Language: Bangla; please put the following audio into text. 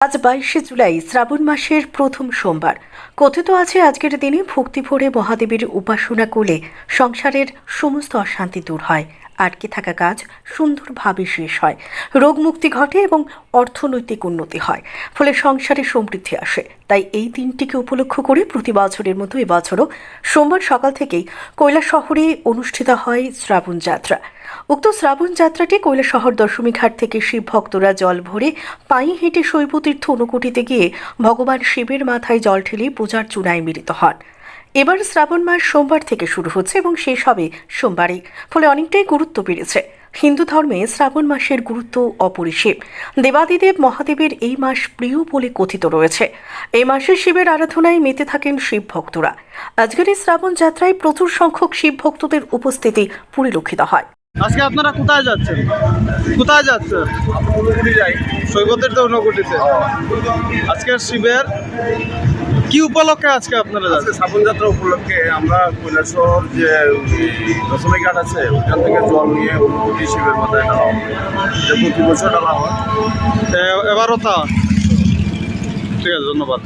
আজ বাইশে জুলাই, শ্রাবণ মাসের প্রথম সোমবার। কথিত আছে, আজকের দিনে ভক্তি ভরে মহাদেবের উপাসনা করলে সংসারের সমস্ত অশান্তি দূর হয়। আটকে থাকা কাজ সুন্দরভাবে শেষ হয়। রোগ মুক্তি ঘটে এবং অর্থনৈতিক উন্নতি হয়। ফলে সংসারে সমৃদ্ধি আসে। তাই এই দিনটিকে উপলক্ষ করে প্রতি বছরের মতো এবছরও সোমবার সকাল থেকেই কৈলাস শহরে অনুষ্ঠিত হয় শ্রাবণ যাত্রা। উক্ত শ্রাবণ যাত্রাটি কৈলাসহর দশমী ঘাট থেকে শিব ভক্তরা জল ভরে পায়ে হেঁটে শৈবতীর্থ অনুকুটিতে গিয়ে ভগবান শিবের মাথায় জল ঢেলে পূজার চূড়ায় মিলিত হন। এবার শ্রাবণ মাস সোমবার থেকে শুরু হচ্ছে এবং শেষ হবে সোমবারে, ফলে অনেকটাই গুরুত্ব বেড়েছে। হিন্দু ধর্মে শ্রাবণ মাসের গুরুত্ব অপরিসীম। দেবাদিদেব মহাদেবের এই মাস প্রিয় বলে কথিত রয়েছে। এই মাসে শিবের আরাধনায় মেতে থাকেন শিব ভক্তরা। আজকের এই শ্রাবণ যাত্রায় প্রচুর সংখ্যক শিব ভক্তদের উপস্থিতি পরিলক্ষিত হয়। আজকে আপনারা কোথায় যাচ্ছেন? কোথায় যাচ্ছেন? যাই সৈকতের তো ঊনকোটিতে আজকে শিবের কি উপলক্ষে আজকে আপনারা আজকে শ্রাবণ যাত্রা উপলক্ষে আমরা কৈলাসহর যে দশমী ঘাট আছে ওখান থেকে জল নিয়ে ঊনকোটি শিবের মাথায় ডালা হবে যে প্রতি বছর ডালা হয়। এবারও তা? ঠিক আছে ধন্যবাদ